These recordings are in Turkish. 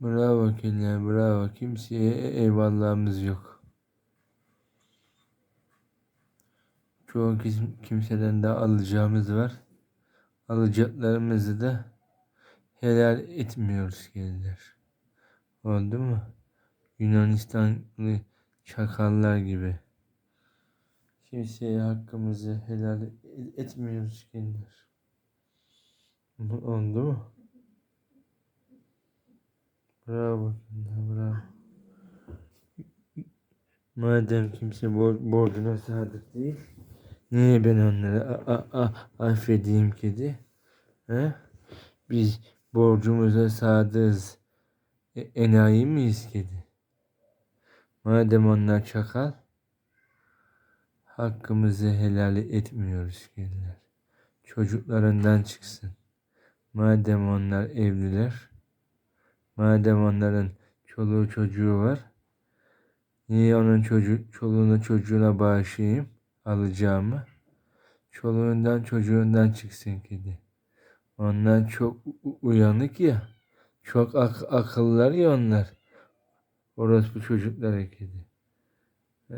Bravo kediler, bravo. Kimseye eyvallahımız yok. Çoğu kim, kimseden de alacağımız var. Alacaklarımızı da helal etmiyoruz kediler. Oldu mu? Yunanistanlı çakallar gibi. Kimseye hakkımızı helal etmiyoruz kediler. Oldu mu? Bravo, bravo. Madem kimse bor borcuna sadık değil, niye ben onları affedeyim kedi? He? Biz borcumuza sadığız. E, enayi miyiz kedi? Madem onlar çakal, hakkımızı helal etmiyoruz kediler. Çocuklarından çıksın. Madem onlar evliler, Madem onların çoluğu çocuğu var. Niye onun çocuk, çoluğuna çocuğuna bağışlayayım alacağımı? Çoluğundan çocuğundan çıksın kedi. Onlar çok uyanık ya. Çok ak akıllılar ya onlar. Orospu çocukları kedi. Ee,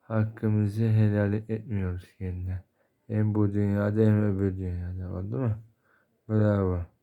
hakkımızı helal etmiyoruz kendine. Hem bu dünyada hem öbür dünyada. Oldu mu? Bravo.